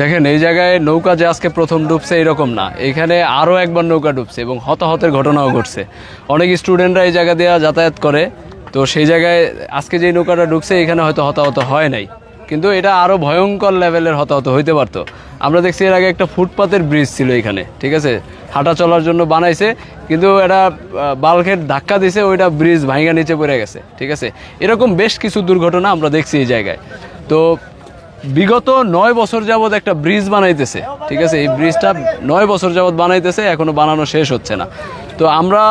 দেখেন, এই জায়গায় নৌকা যে আজকে প্রথম ডুবছে এরকম না। এখানে আরও একবার নৌকা ডুবছে এবং হতাহতের ঘটনাও ঘটছে। অনেক স্টুডেন্টরা এই জায়গা দিয়ে যাতায়াত করে। তো সেই জায়গায় আজকে যে নৌকাটা ঢুকছে এখানে হয়তো হতাহত হয় নাই। কিন্তু এটা আরও ভয়ঙ্কর লেভেলের হতাহত হইতে পারতো। আমরা দেখছি এর আগে একটা ফুটপাতের ব্রিজ ছিল এখানে, ঠিক আছে? হাঁটা চলার জন্য বানাইছে, কিন্তু এটা বাল্কের ধাক্কা দিছে, ওইটা ব্রিজ ভাঙা নিচে পড়ে গেছে, ঠিক আছে? এরকম বেশ কিছু দুর্ঘটনা আমরা দেখছি এই জায়গায়। তো বিগত নয় বছর যাবৎ একটা ব্রিজ বানাইতেছে, ঠিক আছে? এই ব্রিজটা নয় বছর যাবৎ বানাইতেছে, এখনও বানানো শেষ হচ্ছে না। তো আমরা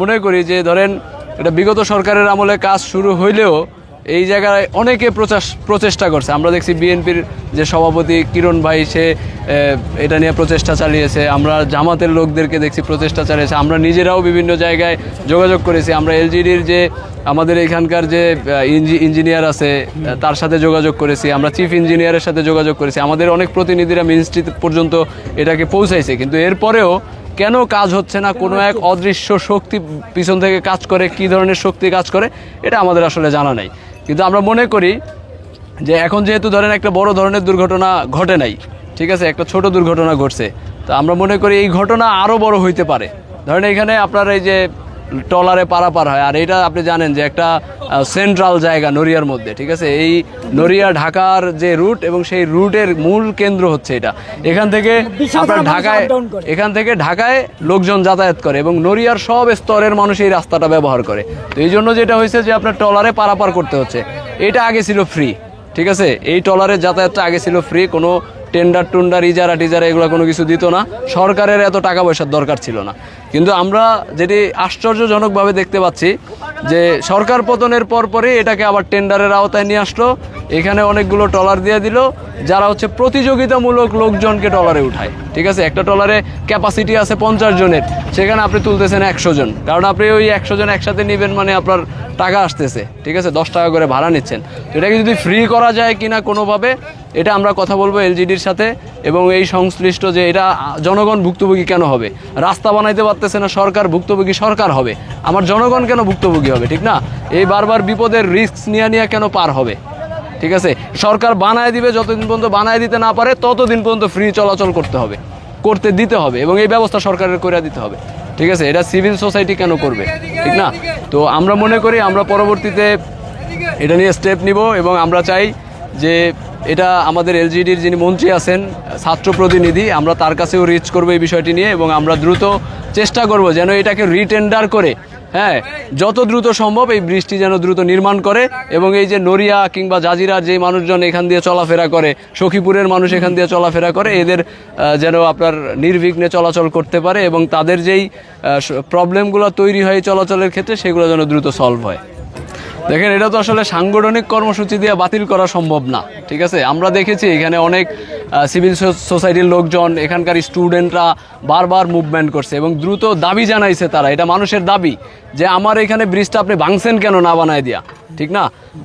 মনে করি যে, ধরেন, এটা বিগত সরকারের আমলে কাজ শুরু হইলেও এই জায়গায় অনেকে প্রচেষ্টা করছে। আমরা দেখছি বিএনপির যে সভাপতি কিরণ ভাই, সে এটা নিয়ে প্রচেষ্টা চালিয়েছে। আমরা জামাতের লোকদেরকে দেখছি, প্রচেষ্টা চালিয়েছে। আমরা নিজেরাও বিভিন্ন জায়গায় যোগাযোগ করেছি। আমরা এলজিডির যে আমাদের এখানকার যে ইঞ্জি- ইঞ্জিনিয়ার আছে তার সাথে যোগাযোগ করেছি। আমরা চিফ ইঞ্জিনিয়ারের সাথে যোগাযোগ করেছি। আমাদের অনেক প্রতিনিধিরা মিনিস্ট্রি পর্যন্ত এটাকে পৌঁছাইছে। কিন্তু এরপরেও কেন কাজ হচ্ছে না? কোনো এক অদৃশ্য শক্তি পিছন থেকে কাজ করে, কি ধরনের শক্তি কাজ করে, এটা আমাদের আসলে জানা নাই। কিন্তু আমরা মনে করি যে, এখন যেহেতু ধরেন একটা বড় ধরনের দুর্ঘটনা ঘটে নাই ঠিক আছে একটা ছোট দুর্ঘটনা ঘটছে। তো আমরা মনে করি এই ঘটনা আরও বড় হইতে পারে। ধরেন এখানে আপনার এই যে টলারে পারাপার হয় আর এটা আপনি জানেন যে একটা সেন্ট্রাল জায়গা নড়িয়ার মধ্যে ঠিক আছে? এই নড়িয়া ঢাকার যে রুট এবং সেই রুটের মূল কেন্দ্র হচ্ছে এটা। এখান থেকে আপনার ঢাকায়। এখান থেকে ঢাকায় লোকজন যাতায়াত করে এবং নড়িয়ার সব স্তরের মানুষ এই রাস্তাটা ব্যবহার করে। তো এই জন্য যেটা হয়েছে যে আপনার টলারে পারাপার করতে হচ্ছে। এটা আগে ছিল ফ্রি ঠিক আছে? এই টলারের যাতায়াতটা আগে ছিল ফ্রি কোনো টেন্ডার টুন্ডার, ইজারা টিজারা এগুলো কোনো কিছু দিত না। সরকারের এত টাকা পয়সার দরকার ছিল না। কিন্তু আমরা যেটি আশ্চর্যজনকভাবে দেখতে পাচ্ছি, যে সরকার পতনের পর পরে এটাকে আবার টেন্ডারের আওতায় নিয়ে আসলো। এখানে অনেকগুলো টলার দিয়ে দিল, যারা হচ্ছে প্রতিযোগিতামূলক লোকজনকে টলারে উঠায়। ঠিক আছে? একটা টলারে ক্যাপাসিটি আছে পঞ্চাশ জনের, সেখানে আপনি তুলতেছেন একশো জন। কারণ আপনি ওই একশো জন একসাথে নেবেন মানে আপনার টাকা আসতেছে, ঠিক আছে? দশ টাকা করে ভাড়া নিচ্ছেন। তো এটাকে যদি ফ্রি করা যায় কিনা কোনোভাবে, এটা আমরা কথা বলব এলজিডির সাথে এবং এই সংশ্লিষ্ট যে এটা জনগণ ভুক্তভোগী কেন হবে? রাস্তা বানাইতে পারতেছে না সরকার, ভুক্তভোগী সরকার হবে। আমার জনগণ কেন ভুক্তভোগী হবে, ঠিক না? এই বারবার বিপদের রিস্ক নিয়ে নিয়ে কেন পার হবে? ঠিক আছে? সরকার বানায় দিবে, যতদিন পর্যন্ত বানায় দিতে না পারে, ততদিন পর্যন্ত ফ্রি চলাচল করতে হবে, করতে দিতে হবে এবং এই ব্যবস্থা সরকারের করে দিতে হবে। ঠিক আছে? এটা সিভিল সোসাইটি কেন করবে? ঠিক না? তো আমরা মনে করি আমরা পরবর্তীতে এটা নিয়ে স্টেপ নিব এবং আমরা চাই যে এটা আমাদের এলজিডির যিনি মন্ত্রী আছেন, ছাত্র প্রতিনিধি, আমরা তার কাছেও রিচ করব এই বিষয়টি নিয়ে এবং আমরা দ্রুত চেষ্টা করব যেন এটাকে রিটেন্ডার করে হ্যাঁ যত দ্রুত সম্ভব এই ব্রিজটি যেন দ্রুত নির্মাণ করে এবং এই যে নড়িয়া কিংবা জাজিরা যে মানুষজন এখান দিয়ে চলাফেরা করে, সখীপুরের মানুষ এখান দিয়ে চলাফেরা করে, এদের যেন আপনার নির্বিঘ্নে চলাচল করতে পারে এবং তাদের যেই প্রবলেমগুলো তৈরি হয় চলাচলের ক্ষেত্রে সেগুলো যেন দ্রুত সলভ হয়। দেখেন, এটা তো আসলে সাংগঠনিক কর্মসূচি দিয়ে বাতিল করা সম্ভব না, ঠিক আছে? আমরা দেখেছি এখানে অনেক সিভিল সোসাইটির লোকজন, এখানকার স্টুডেন্টরা বারবার মুভমেন্ট করছে এবং দ্রুত দাবি জানাইছে তারা, এটা মানুষের দাবি, যে আমার এখানে ব্রিজটা আপনি ভাঙছেন কেন না বানায় দিয়া, ঠিক না?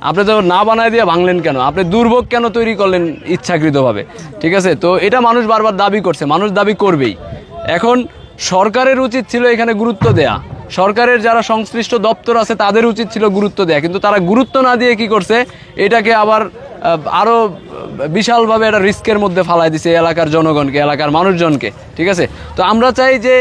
আপনি তো না বানায় দিয়া ভাঙলেন কেন? আপনি দুর্ভোগ কেন তৈরি করলেন ইচ্ছাকৃতভাবে, ঠিক আছে? তো এটা মানুষ বারবার দাবি করছে, মানুষ দাবি করবেই। এখন সরকারের উচিত ছিল এখানে গুরুত্ব দেয়া সরকারের যারা সংশ্লিষ্ট দপ্তর আছে, তাদের উচিত ছিল গুরুত্ব দেয়া। কিন্তু তারা গুরুত্ব না দিয়ে কি করছে? এটাকে আবার আরও বিশালভাবে একটা রিস্কের মধ্যে ফালাই দিছে এলাকার জনগণকে, এলাকার মানুষজনকে। ঠিক আছে? তো আমরা চাই যে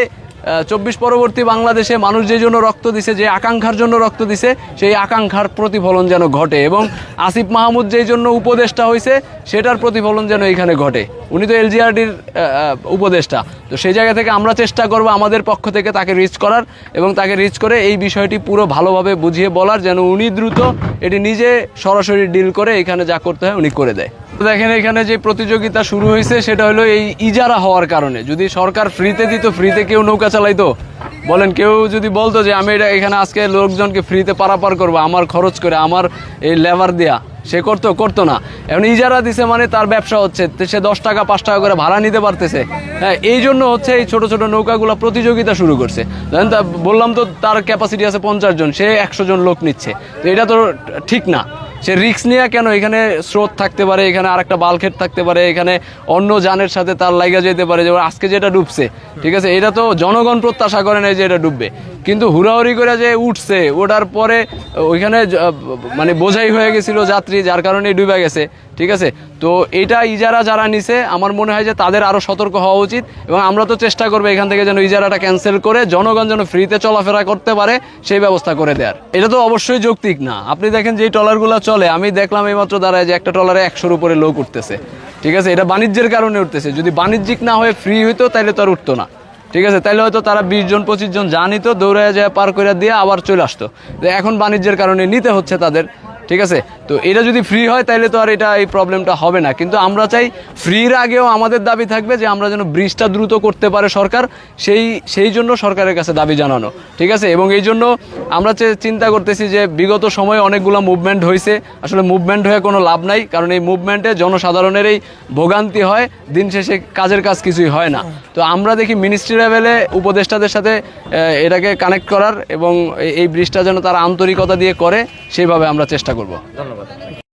চব্বিশ পরবর্তী বাংলাদেশে মানুষ যে জন্য রক্ত দিছে, যে আকাঙ্ক্ষার জন্য রক্ত দিছে, সেই আকাঙ্ক্ষার প্রতিফলন যেন ঘটে। এবং আসিফ মাহমুদ যেই জন্য উপদেষ্টা হয়েছে সেটার প্রতিফলন যেন এখানে ঘটে। উনি তো এলজিআরডির উপদেষ্টা। তো সেই জায়গা থেকে আমরা চেষ্টা করব আমাদের পক্ষ থেকে তাকে রিচ করার এবং তাকে রিচ করে এই বিষয়টি পুরো ভালোভাবে বুঝিয়ে বলার, যেন উনি দ্রুত এটি নিজে সরাসরি ডিল করে এখানে যা করতে হয় উনি করে দেয়। দেখেন এখানে যে প্রতিযোগিতা শুরু হয়েছে, সেটা হলো এই ইজারা হওয়ার কারণে। যদি সরকার ফ্রিতে দিত, ফ্রিতে কেউ নৌকা চালাইতো। বলেন, কেউ যদি বলতো যে, আমি এটা এখানে আজকে লোকজনকে ফ্রিতে পারাপার করব, আমার খরচ করে, আমার এই লেবার দেয়া। সে করতো করতো না। এখন ইজারা দিছে মানে তার ব্যবসা হচ্ছে। সে দশ টাকা, পাঁচ টাকা করে ভাড়া নিতে পারতেছে। হ্যাঁ এই জন্য হচ্ছে এই ছোট ছোট নৌকাগুলো প্রতিযোগিতা শুরু করছে। জানেন তা, বললাম তো তার ক্যাপাসিটি আছে পঞ্চাশ জন, সে একশো জন লোক নিচ্ছে। তো এটা তো ঠিক না। সে রিক্স নিয়ে কেন? এখানে স্রোত থাকতে পারে, এখানে আরেকটা বালখেট থাকতে পারে, এখানে অন্য যানের সাথে তার লাইগা যেতে পারে, যেমন আজকে যেটা ডুবছে, ঠিক আছে? এটা তো জনগণ প্রত্যাশা করে না যে এটা ডুববে। কিন্তু হুড়াহুড়ি করে যে উঠছে, ওঠার পরে ওইখানে মানে বোঝাই হয়ে গেছিল যাত্রী ক্যাপাসিটি যার কারণে ডুবে গেছে, ঠিক আছে? তো এটা ইজারা যারা নিছে, আমার মনে হয় যে তাদের আরও সতর্ক হওয়া উচিত এবং আমরা তো চেষ্টা করব এখান থেকে যেন ইজারাটা ক্যান্সেল করে জনগণ যেন ফ্রিতে চলাফেরা করতে পারে, সেই ব্যবস্থা করে দেওয়ার এটা তো অবশ্যই যৌক্তিক না। আপনি দেখেন যে ট্রলারগুলো চলে, আমি দেখলাম এইমাত্র দাঁড়ায় যে একটা ট্রলারে একশোর উপরে লোক উঠতেছে, ঠিক আছে? এটা বাণিজ্যের কারণে উঠতেছে। যদি বাণিজ্যিক না হয়ে ফ্রি হইতো তাহলে তো আর উঠতো না, ঠিক আছে? তাহলে হয়তো তারা বিশ জন, পঁচিশ জন জানিত দৌড়ে যায়, পার করে দিয়ে আবার চলে আসতো। এখন বাণিজ্যের কারণে নিতে হচ্ছে তাদের। ঠিক আছে? তো এটা যদি ফ্রি হয় তাহলে তো আর এটা, এই প্রবলেমটা হবে না। কিন্তু আমরা চাই ফ্রির আগেও আমাদের দাবি থাকবে যে আমরা যেন ব্রিজটা দ্রুত করতে পারে সরকার, সেই সেই জন্য সরকারের কাছে দাবি জানানো। ঠিক আছে? এবং এই জন্য আমরা চিন্তা করতেছি যে বিগত সময়ে অনেকগুলো মুভমেন্ট হয়েছে আসলে মুভমেন্ট হয়ে কোনো লাভ নাই, কারণ এই মুভমেন্টে জনসাধারণেরই ভোগান্তি হয়, দিন শেষে কাজের কাজ কিছুই হয় না। তো আমরা দেখি মিনিস্ট্রি লেভেলে উপদেষ্টাদের সাথে এটাকে কানেক্ট করার এবং এই- এই ব্রিজটা যেন তারা আন্তরিকতা দিয়ে করে, সেইভাবে আমরা চেষ্টা করব। ধন্যবাদ।